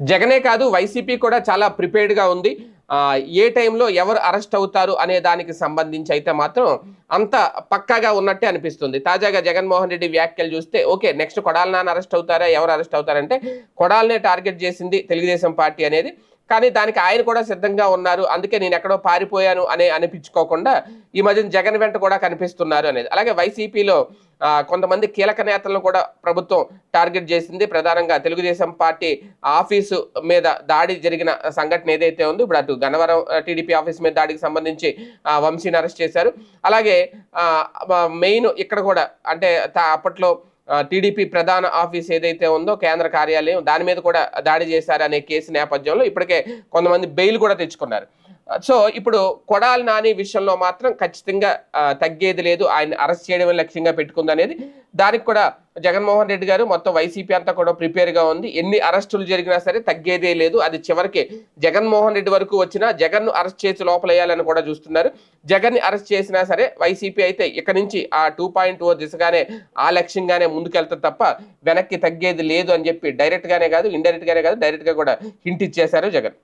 జగనే కాదు వైసీపీ కూడా చాలా ప్రిపేర్డ్గా ఉంది. ఏ టైంలో ఎవరు అరెస్ట్ అవుతారు అనే దానికి సంబంధించి అయితే మాత్రం అంత పక్కాగా ఉన్నట్టే అనిపిస్తుంది. తాజాగా జగన్మోహన్ రెడ్డి వ్యాఖ్యలు చూస్తే ఓకే నెక్స్ట్ కొడాల నాన్న అరెస్ట్ అవుతారా ఎవరు అరెస్ట్ అవుతారంటే కొడాలనే టార్గెట్ చేసింది తెలుగుదేశం పార్టీ అనేది. కానీ దానికి ఆయన కూడా సిద్ధంగా ఉన్నారు. అందుకే నేను ఎక్కడో పారిపోయాను అనే అనిపించుకోకుండా ఈ మధ్యన జగన్ వెంట కూడా కనిపిస్తున్నారు అనేది. అలాగే వైసీపీలో కొంతమంది కీలక నేతలను కూడా ప్రభుత్వం టార్గెట్ చేసింది. ప్రధానంగా తెలుగుదేశం పార్టీ ఆఫీసు మీద దాడి జరిగిన సంఘటన ఏదైతే ఉందో ఇప్పుడు అటు గన్నవరం టీడీపీ ఆఫీస్ మీద దాడికి సంబంధించి ఆ, వంశీని అరెస్ట్ చేశారు. అలాగే మెయిన్ ఇక్కడ కూడా అంటే తా- అప్పట్లో టీడీపీ ప్రధాన ఆఫీస్ ఏదైతే ఉందో కేంద్ర కార్యాలయం దాని మీద కూడా దాడి చేశారనే కేసు నేపథ్యంలో ఇప్పటికే కొంతమంది బెయిల్ కూడా తెచ్చుకున్నారు. సో ఇప్పుడు కొడాలి నాని విషయంలో మాత్రం ఖచ్చితంగా తగ్గేది లేదు. ఆయన అరెస్ట్ చేయడమే లక్ష్యంగా పెట్టుకుందనేది దానికి కూడా జగన్మోహన్ రెడ్డి గారు మొత్తం వైసీపీ అంతా కూడా ప్రిపేర్గా ఉంది. ఎన్ని అరెస్టులు జరిగినా సరే తగ్గేదే లేదు. అది చివరికి జగన్మోహన్ రెడ్డి వరకు వచ్చినా జగన్ను అరెస్ట్ చేసి లోపలేయాలని కూడా చూస్తున్నారు. జగన్ని అరెస్ట్ చేసినా సరే వైసీపీ అయితే ఇక నుంచి ఆ టూ పాయింట్ ఓ దిశగానే ఆ లక్ష్యంగానే ముందుకెళ్తారు తప్ప వెనక్కి తగ్గేది లేదు అని చెప్పి డైరెక్ట్గానే కాదు ఇండైరెక్ట్గానే కాదు డైరెక్ట్గా కూడా హింట్ ఇచ్చేశారు జగన్.